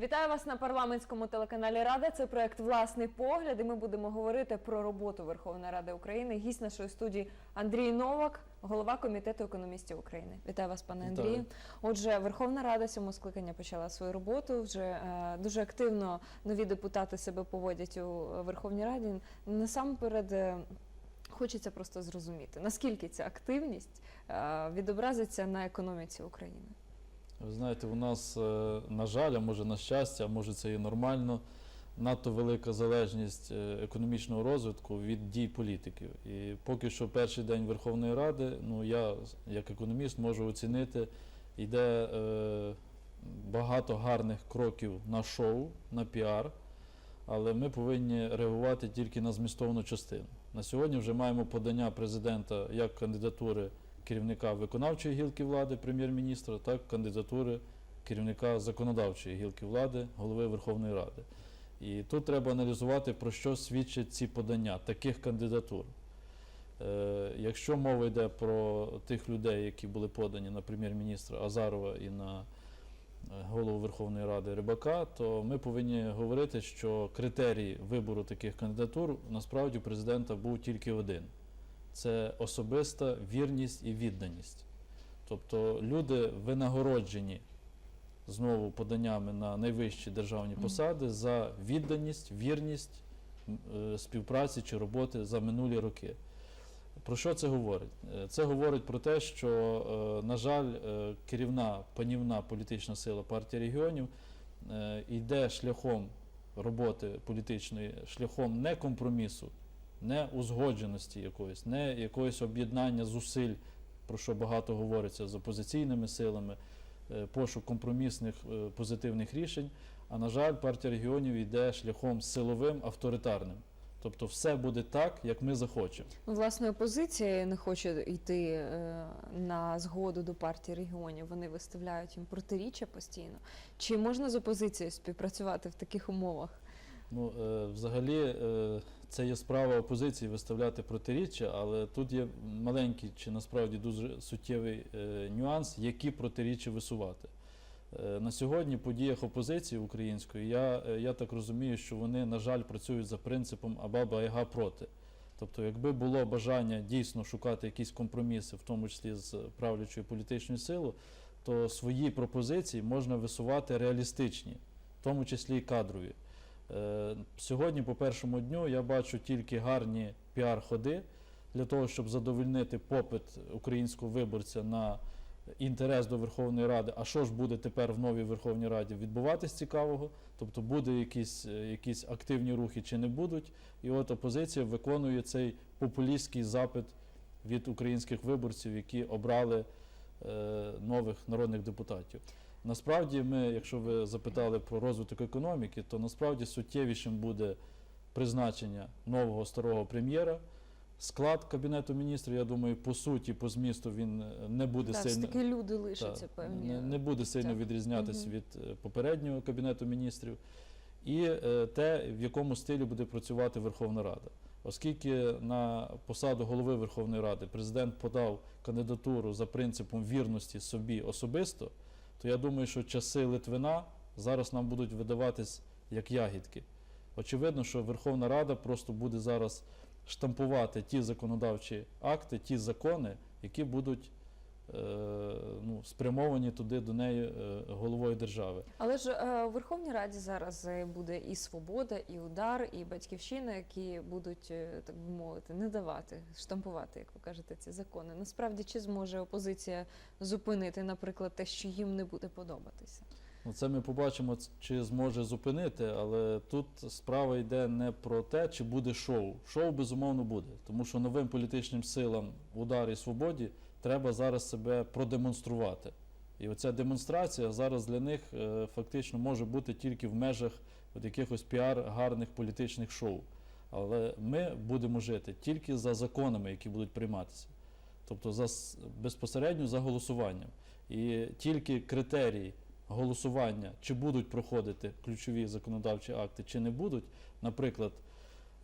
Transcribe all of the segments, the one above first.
Вітаю вас на парламентському телеканалі Рада. Це проект Власний погляд. І ми будемо говорити про роботу Верховної Ради України. Гість нашої студії Андрій Новак, голова комітету економістів України. Вітаю вас, пане Вітаю. Андрію. Отже, Верховна Рада сьомого скликання почала свою роботу. Вже е, дуже активно нові депутати себе поводять у Верховній Раді. Насамперед. е, Хочеться просто зрозуміти, наскільки ця активність е, відобразиться на економіці України. Ви знаєте, у нас, е, на жаль, а може на щастя, а може це і нормально, надто велика залежність е, економічного розвитку від дій політиків. І поки що перший день Верховної Ради, ну я як економіст можу оцінити, йде е, багато гарних кроків на шоу, на піар, але ми повинні реагувати тільки на змістовну частину. На сьогодні вже маємо подання президента як кандидатури керівника виконавчої гілки влади, прем'єр-міністра, так кандидатури керівника законодавчої гілки влади, голови Верховної Ради. І тут треба аналізувати, про що свідчать ці подання таких кандидатур. Е, якщо мова йде про тих людей, які були подані на прем'єр-міністра Азарова і на е, голову Верховної Ради Рибака, то ми повинні говорити, що критерій вибору таких кандидатур насправді у президента був тільки один це особиста вірність і відданість. Тобто люди винагороджені знову поданнями на найвищі державні посади за відданість, вірність е, співпраці чи роботи за минулі роки. Про що це говорить? Е, Це говорить про те, що, е, на жаль, керівна панівна політична сила партії регіонів йде шляхом роботи політичної, шляхом не компромісу, не узгодженості якоїсь, не якогось об'єднання зусиль, про що багато говориться з опозиційними силами, е, пошук компромісних е, позитивних рішень. А на жаль, партія регіонів йде шляхом силовим, авторитарним. Тобто все буде так, як ми захочемо. Ну, Власне, опозиція не хоче йти е, на згоду до партії регіонів. Вони виставляють їм протиріччя постійно. Чи можна з опозицією співпрацювати в таких умовах? Ну, взагалі, це є справа опозиції виставляти протиріччя, але тут є маленький чи насправді дуже суттєвий е, нюанс, які протиріччя висувати. Е, На сьогодні по діях опозиції української я, е, я так розумію, що вони, на жаль, працюють за принципом Абаба Яга проти. Тобто, якби було бажання дійсно шукати якісь компроміси, в тому числі з правлячою політичною силою, то свої пропозиції можна висувати реалістичні, в тому числі і кадрові. Е, Сьогодні, по першому дню, я бачу тільки гарні піар-ходи для того, щоб задовольнити попит українського виборця на інтерес до Верховної Ради. А що ж буде тепер в новій Верховній Раді відбуватись цікавого? Тобто буде якісь, е, якісь активні рухи чи не будуть. І от опозиція виконує цей популістський запит від українських виборців, які обрали е, нових народних депутатів. Насправді, ми, якщо ви запитали про розвиток економіки, то насправді суттєвішим буде призначення нового старого прем'єра. Склад кабінету міністрів, я думаю, по суті, по змісту він е, не буде Так, сильно таки люди лишаться так, певні. не, не буде сильно відрізнятися Мгм. від е, попереднього кабінету міністрів, і е, те, в якому стилі буде працювати Верховна Рада. Оскільки на посаду голови Верховної Ради президент подав кандидатуру за принципом вірності собі особисто, то я думаю, що часи Литвина зараз нам будуть видаватись як ягідки. Очевидно, що Верховна Рада просто буде зараз штампувати ті законодавчі акти, ті закони, які будуть ну, спрямовані туди до неї е, головою держави. Але ж е, у Верховній Раді зараз е, буде і свобода, і удар, і батьківщина, які будуть е, так би мовити не давати штампувати, як ви кажете, ці закони. Насправді, чи зможе опозиція зупинити, наприклад, те, що їм не буде подобатися? Ну, це ми побачимо, чи зможе зупинити, але тут справа йде не про те, чи буде шоу. Шоу безумовно буде, тому що новим політичним силам в ударі свободі треба зараз себе продемонструвати. І оця демонстрація зараз для них е, фактично може бути тільки в межах от якихось піар гарних політичних шоу. Але ми будемо жити тільки за законами, які будуть прийматися. Тобто за, безпосередньо за голосуванням. І тільки критерії голосування, чи будуть проходити ключові законодавчі акти, чи не будуть, наприклад,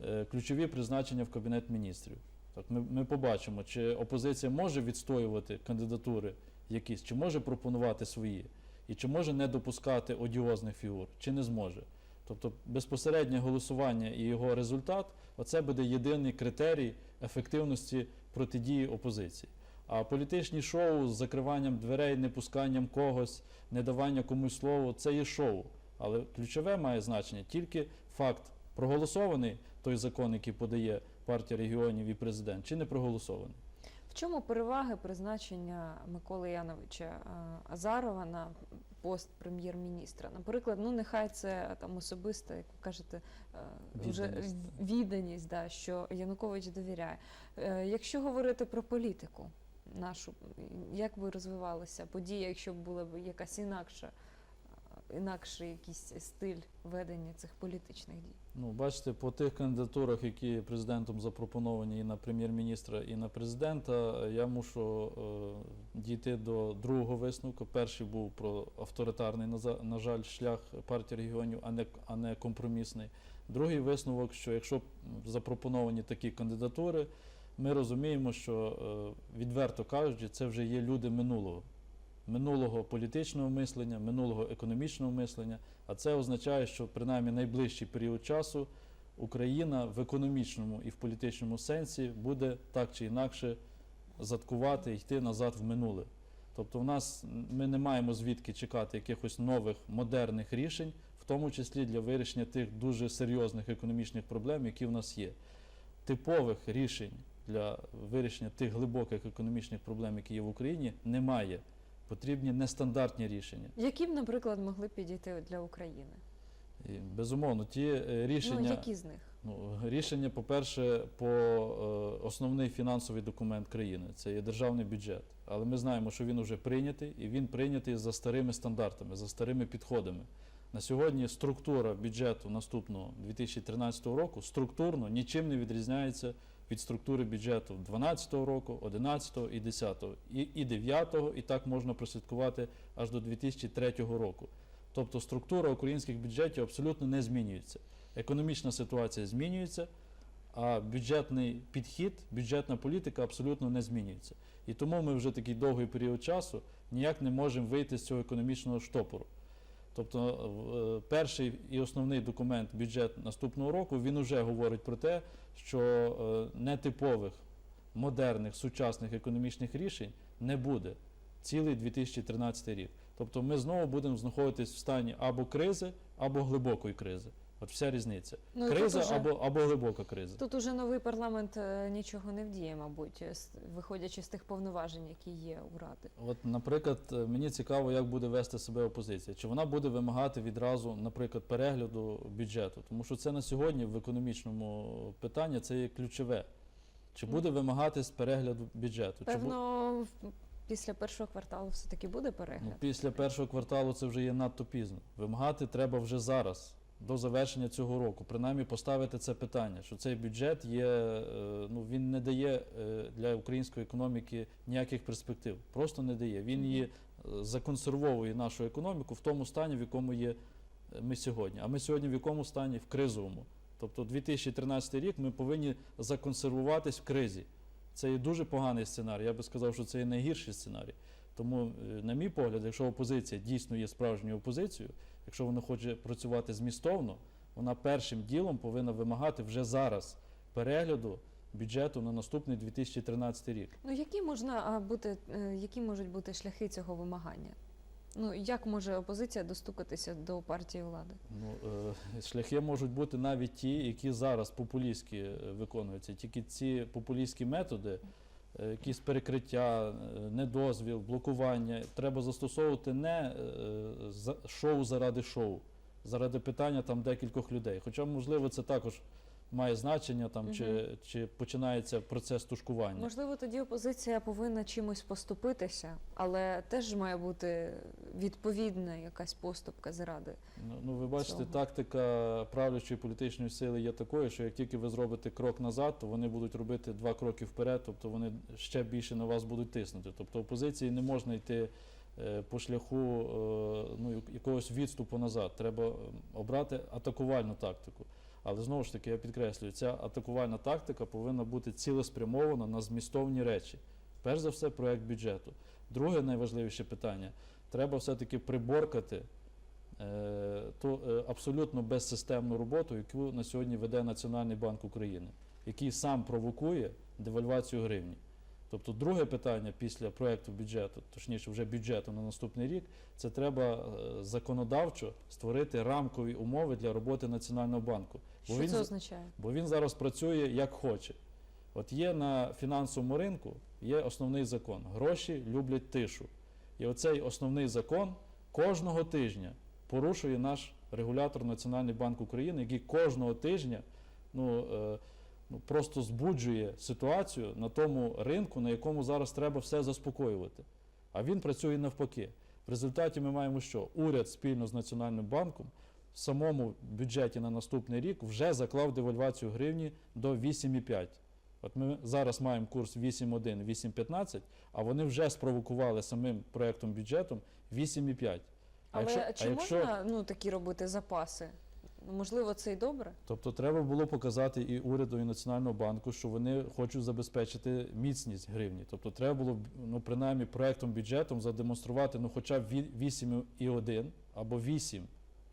е, ключові призначення в Кабінет міністрів. Так, ми, ми побачимо, чи опозиція може відстоювати кандидатури якісь, чи може пропонувати свої. І чи може не допускати одіозних фігур, чи не зможе. Тобто безпосереднє голосування і його результат оце буде єдиний критерій ефективності протидії опозиції. А політичні шоу з закриванням дверей, непусканням когось, не давання комусь слово це є шоу. Але ключове має значення тільки факт проголосований той закон, який подає партія регіонів і президент, чи не проголосований. В чому переваги призначення Миколи Яновича е, Азарова на пост прем'єр-міністра? Наприклад, ну нехай це там особиста, як ви кажете, е, вже Відданість. да, що Янукович довіряє. Е, Якщо говорити про політику нашу, як би розвивалася подія, якщо б була б якась інакша, е, інакший якийсь стиль ведення цих політичних дій? Ну, бачите, по тих кандидатурах, які президентом запропоновані і на прем'єр-міністра, і на президента, я мушу е, дійти до другого висновку. Перший був про авторитарний, на жаль, шлях партії регіонів, а не, а не компромісний. Другий висновок, що якщо запропоновані такі кандидатури, ми розуміємо, що е, відверто кажучи, це вже є люди минулого. Минулого політичного мислення, минулого економічного мислення, а це означає, що принаймні найближчий період часу Україна в економічному і в політичному сенсі буде так чи інакше заткувати йти назад в минуле. Тобто, в нас ми не маємо звідки чекати якихось нових модерних рішень, в тому числі для вирішення тих дуже серйозних економічних проблем, які в нас є. Типових рішень для вирішення тих глибоких економічних проблем, які є в Україні, немає. Потрібні нестандартні рішення. Які б, наприклад, могли підійти для України? І, безумовно, ті е, рішення. Ну, які з них? Ну, рішення, по-перше, по е, основний фінансовий документ країни це є державний бюджет. Але ми знаємо, що він вже прийнятий, і він прийнятий за старими стандартами, за старими підходами. На сьогодні структура бюджету наступного 2013 року структурно нічим не відрізняється від структури бюджету 2012 року, 11 і 10 і, і 9 і так можна прослідкувати аж до 2003 року. Тобто структура українських бюджетів абсолютно не змінюється економічна ситуація змінюється, а бюджетний підхід, бюджетна політика абсолютно не змінюється. І тому ми вже такий довгий період часу ніяк не можемо вийти з цього економічного штопору. Тобто е, перший і основний документ бюджет наступного року він вже говорить про те, що е, нетипових, модерних, сучасних економічних рішень не буде цілий 2013 рік. Тобто ми знову будемо знаходитись в стані або кризи, або глибокої кризи. От вся різниця. Ну, криза уже- або, або глибока криза. Тут уже новий парламент е, нічого не вдіє, мабуть, виходячи з тих повноважень, які є у ради. От, наприклад, е, мені цікаво, як буде вести себе опозиція. Чи вона буде вимагати відразу, наприклад, перегляду бюджету? Тому що це на сьогодні в економічному питанні це є ключове. Чи буде вимагати з перегляду бюджету? Чи Певно, в- після першого кварталу все-таки буде перегляд. Ну, після першого кварталу це вже є надто пізно. Вимагати треба вже зараз, до завершення цього року. Принаймні поставити це питання, що цей бюджет є, е, ну він не дає е, для української економіки ніяких перспектив. Просто не дає. Він її е, законсервовує нашу економіку в тому стані, в якому є ми сьогодні. А ми сьогодні в якому стані? В кризовому. Тобто 2013 рік ми повинні законсервуватись в кризі. Це є дуже поганий сценарій. Я би сказав, що це є найгірший сценарій. Тому, на мій погляд, якщо опозиція дійсно є справжньою опозицією, якщо вона хоче працювати змістовно, вона першим ділом повинна вимагати вже зараз перегляду бюджету на наступний 2013 рік. Ну які можна бути, е, які можуть бути шляхи цього вимагання? Ну як може опозиція достукатися до партії влади? Ну, е, шляхи можуть бути навіть ті, які зараз популістські е, виконуються. Тільки ці популістські методи, якісь перекриття, е, недозвіл, блокування, треба застосовувати не е, шоу заради шоу, заради питання там декількох людей. Хоча, можливо, це також має значення, там, чи, чи починається процес тушкування. Можливо, тоді опозиція повинна чимось поступитися, але теж має бути відповідна якась поступка заради. Ну, ну ви бачите, цього. тактика правлячої політичної сили є такою, що як тільки ви зробите крок назад, то вони будуть робити два кроки вперед, тобто вони ще більше на вас будуть тиснути. Тобто опозиції не можна йти е, по шляху е, ну, якогось відступу назад. Треба обрати атакувальну тактику. Але знову ж таки, я підкреслюю, ця атакувальна тактика повинна бути цілеспрямована на змістовні речі. Перш за все, проект бюджету. Друге найважливіше питання треба все-таки приборкати е, ту е, абсолютно безсистемну роботу, яку на сьогодні веде Національний банк України, який сам провокує девальвацію гривні. Тобто, друге питання після проекту бюджету, точніше, вже бюджету на наступний рік, це треба е, законодавчо створити рамкові умови для роботи Національного банку. Бо Що він це означає? бо він зараз працює як хоче. От є на фінансовому ринку є основний закон. Гроші люблять тишу. І оцей основний закон кожного тижня порушує наш регулятор Національний банк України, який кожного тижня ну, е, ну, просто збуджує ситуацію на тому ринку, на якому зараз треба все заспокоювати. А він працює навпаки. В результаті ми маємо що? Уряд спільно з Національним банком в самому бюджеті на наступний рік вже заклав девальвацію гривні до 8,5. От ми зараз маємо курс 8,1, 8,15, а вони вже спровокували самим проектом бюджетом 8,5. А Але якщо- чи а якщо- можна ну, такі робити запаси? Ну, Можливо, це і добре? Тобто треба було показати і уряду, і Національного банку, що вони хочуть забезпечити міцність гривні. Тобто треба було ну, принаймні проектом бюджетом задемонструвати ну, хоча б ві- 8,1 або 8.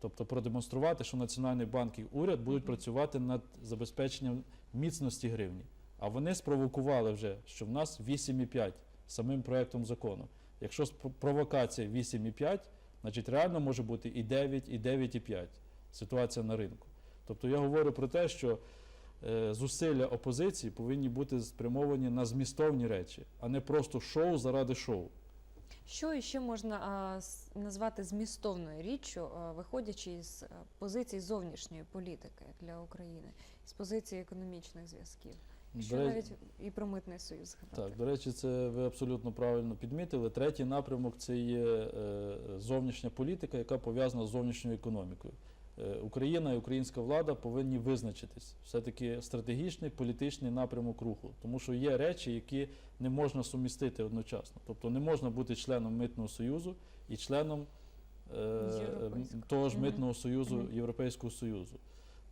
Тобто продемонструвати, що Національний банк і уряд будуть працювати над забезпеченням міцності гривні. А вони спровокували вже, що в нас 8,5 самим проектом закону. Якщо провокація 8,5, значить реально може бути і 9, і 9,5 ситуація на ринку. Тобто я говорю про те, що е, зусилля опозиції повинні бути спрямовані на змістовні речі, а не просто шоу заради шоу. Що іще можна а, назвати змістовною річчю, а, виходячи з а, позиції зовнішньої політики для України, з позиції економічних зв'язків? Що До навіть і про митний союз згадати? Так, до речі, це ви абсолютно правильно підмітили. Третій напрямок це є е, зовнішня політика, яка пов'язана з зовнішньою економікою. Е, Україна і українська влада повинні визначитись. Все-таки стратегічний політичний напрямок руху, тому що є речі, які не можна сумістити одночасно. Тобто не можна бути членом митного союзу і членом е, того ж митного союзу Європейського Союзу.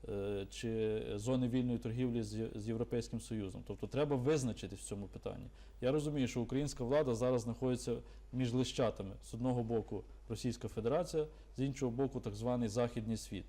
Е, Чи зони вільної торгівлі з Європейським Союзом. Тобто треба визначитись в цьому питанні. Я розумію, що українська влада зараз знаходиться між лищатами. З одного боку Російська Федерація, з іншого боку, так званий Західний світ.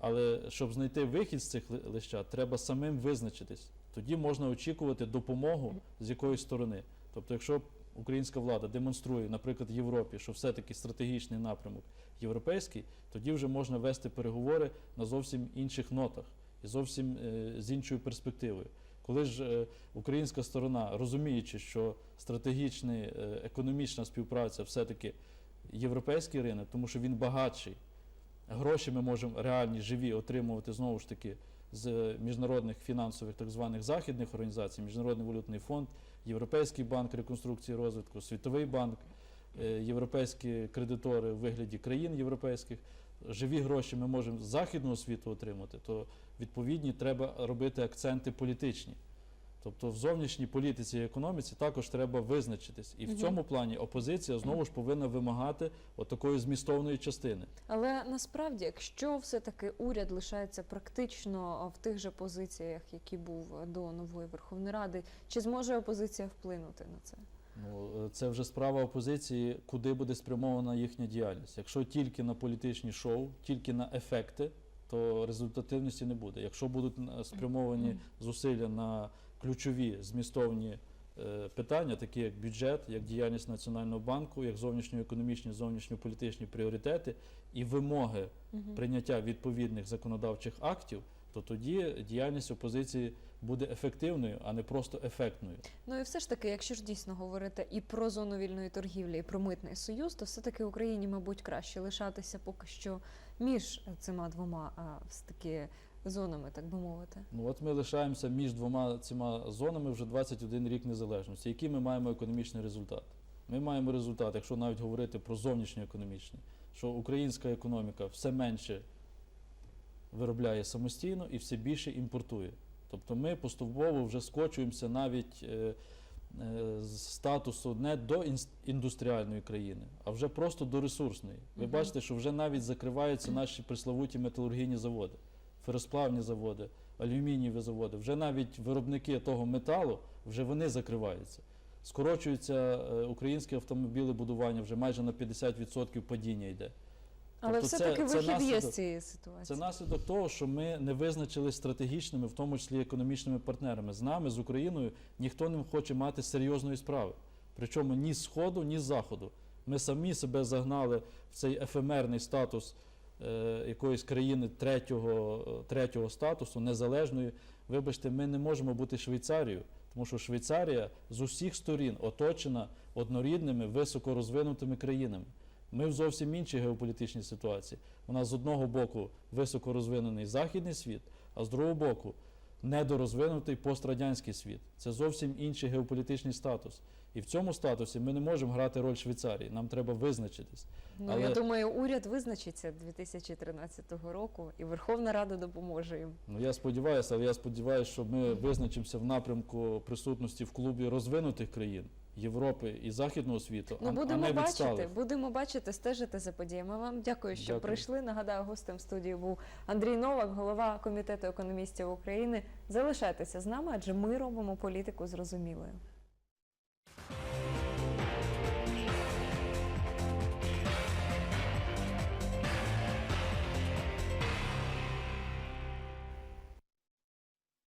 Але щоб знайти вихід з цих ли- лищат, треба самим визначитись. Тоді можна очікувати допомогу з якоїсь сторони. Тобто, якщо українська влада демонструє, наприклад, Європі, що все-таки стратегічний напрямок європейський, тоді вже можна вести переговори на зовсім інших нотах і зовсім е, з іншою перспективою. Коли ж е, українська сторона, розуміючи, що стратегічна економічна співпраця все-таки європейський ринок, тому що він багатший, гроші ми можемо реальні, живі отримувати знову ж таки з міжнародних фінансових так званих західних організацій, Міжнародний валютний фонд, Європейський банк реконструкції і розвитку, Світовий банк, е, європейські кредитори у вигляді країн європейських. Живі гроші ми можемо з західного світу отримати, то відповідні треба робити акценти політичні. Тобто в зовнішній політиці і економіці також треба визначитись. І в цьому плані опозиція знову ж повинна вимагати отакої змістовної частини. Але насправді, якщо все-таки уряд лишається практично в тих же позиціях, які був до нової Верховної Ради, чи зможе опозиція вплинути на це? Ну, е, це вже справа опозиції, куди буде спрямована їхня діяльність. Якщо тільки на політичні шоу, тільки на ефекти, то результативності не буде. Якщо будуть е, спрямовані зусилля на ключові змістовні е, питання, такі як бюджет, як діяльність Національного банку, як зовнішньоекономічні, зовнішньополітичні пріоритети і вимоги прийняття відповідних законодавчих актів, то тоді діяльність опозиції буде ефективною, а не просто ефектною. Ну і все ж таки, якщо ж дійсно говорити і про зону вільної торгівлі, і про митний союз, то все-таки Україні, мабуть, краще лишатися поки що між цими двома таки зонами, так би мовити. Ну от ми лишаємося між двома цими зонами вже 21 рік незалежності. Який ми маємо економічний результат? Ми маємо результат, якщо навіть говорити про зовнішньоекономічний, що українська економіка все менше виробляє самостійно і все більше імпортує. Тобто ми поступово вже скочуємося навіть е, статусу не до індустріальної країни, а вже просто до ресурсної. Ви Мгм. бачите, що вже навіть закриваються наші приславуті металургійні заводи, феросплавні заводи, алюмінієві заводи. Вже навіть виробники того металу, вже вони закриваються. Скорочується е, українське автомобілебудування, вже майже на 50% падіння йде. Але Тобто все-таки вихід є з наслідок- цієї Це наслідок того, що ми не визначили стратегічними, в тому числі економічними партнерами. З нами, з Україною, ніхто не хоче мати серйозної справи. Причому ні з Сходу, ні з Заходу. Ми самі себе загнали в цей ефемерний статус е, якоїсь країни третього, третього статусу, незалежної. Вибачте, ми не можемо бути Швейцарією, тому що Швейцарія з усіх сторін оточена однорідними, високорозвинутими країнами. Ми в зовсім іншій геополітичній ситуації. У нас з одного боку високорозвинений західний світ, а з другого боку недорозвинутий пострадянський світ. Це зовсім інший геополітичний статус. І в цьому статусі ми не можемо грати роль Швейцарії. Нам треба визначитись. Ну, Але- я думаю, уряд визначиться 2013 року, і Верховна Рада допоможе їм. Ну я сподіваюся, але я сподіваюся, що ми визначимося в напрямку присутності в клубі розвинутих країн Європи і Західного світу, Ну, а, будемо а не бачити, будемо бачити, стежити за подіями. Вам дякую, що Дякую. прийшли. Нагадаю, гостем студії був Андрій Новак, голова комітету економістів України. Залишайтеся з нами, адже ми робимо політику зрозумілою.